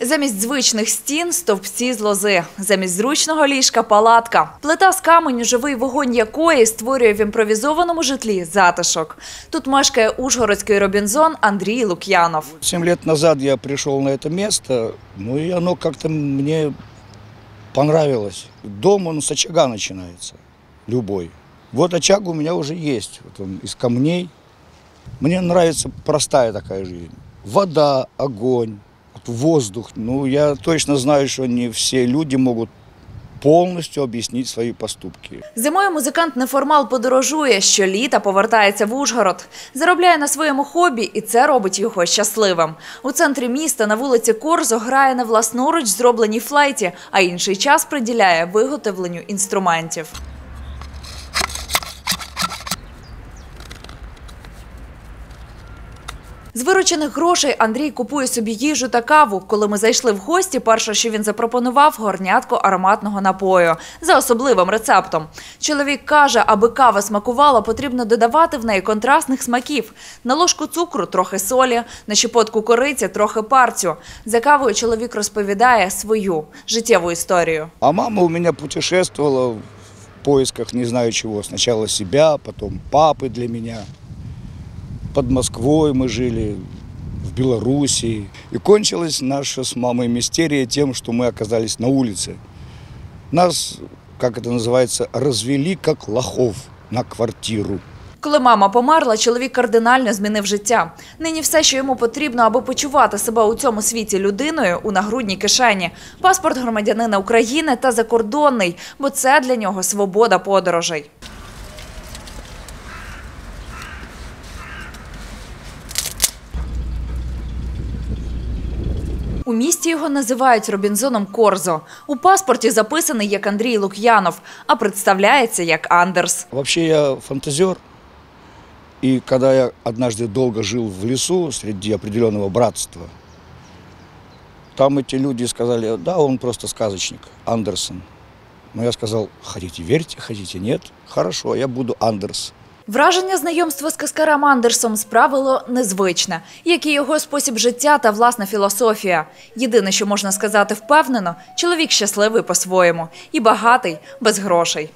Замість звичних стін стовпці з лози, замість зручного ліжка палатка. Плита з каменю, живий вогонь якої створює в імпровізованому житлі затишок. Тут мешкає ужгородський Робінзон Андрій Лук'янов. Семь лет назад я пришел на это место, ну и оно как-то мне понравилось. Дом, с очага начинается, любой. Вот очаг у меня уже есть, вот камней. Мне нравится простая такая жизнь. Вода, огонь, воздух. Ну, я точно знаю, что не все люди могут полностью объяснить свои поступки. Зимою музикант неформал подорожує, щоліта повертається в Ужгород. Заробляє на своєму хобі, і це робить його щасливим. У центрі міста на вулиці Корзо грає на власноруч зробленій флейті, а інший час приділяє виготовленню інструментів. З виручених грошей Андрій купує собі їжу та каву. Коли ми зайшли в гості, перше, що він запропонував, горнятко ароматного напою за особливим рецептом. Чоловік каже, аби кава смакувала, потрібно додавати в неї контрастних смаків. На ложку цукру трохи солі, на щепотку кориці трохи парцю. За кавою чоловік розповідає свою життєву історію. А мама у меня путешествовала в поисках не знаю чего. Сначала себя, потом папы для меня Под Москвой мы жили, в Белоруссии. И кончилась наша с мамой мистерия тем, что мы оказались на улице. Нас, как это называется, развели как лохов на квартиру. Коли мама померла, чоловік кардинально змінив життя. Нині все, що йому потрібно, аби почувати себе у цьому світі людиною, у нагрудній кишені. Паспорт громадянина України та закордонний, бо це для нього свобода подорожей. У місті його називають Робінзоном Корзо. У паспорті записаний як Андрій Лук'янов, а представляється як Андерс. Вообще я фантазер. И когда я однажды долго жил в лесу среди определенного братства, там эти люди сказали, да, он просто сказочник, Андерсон. Но я сказал, хотите верьте, хотите нет, хорошо, я буду Андерс. Враження знайомства з Каскарем Андерсом справило незвичне, як і його спосіб життя та власна філософія. Єдине, що можна сказати впевнено, чоловік щасливий по-своєму і багатий без грошей.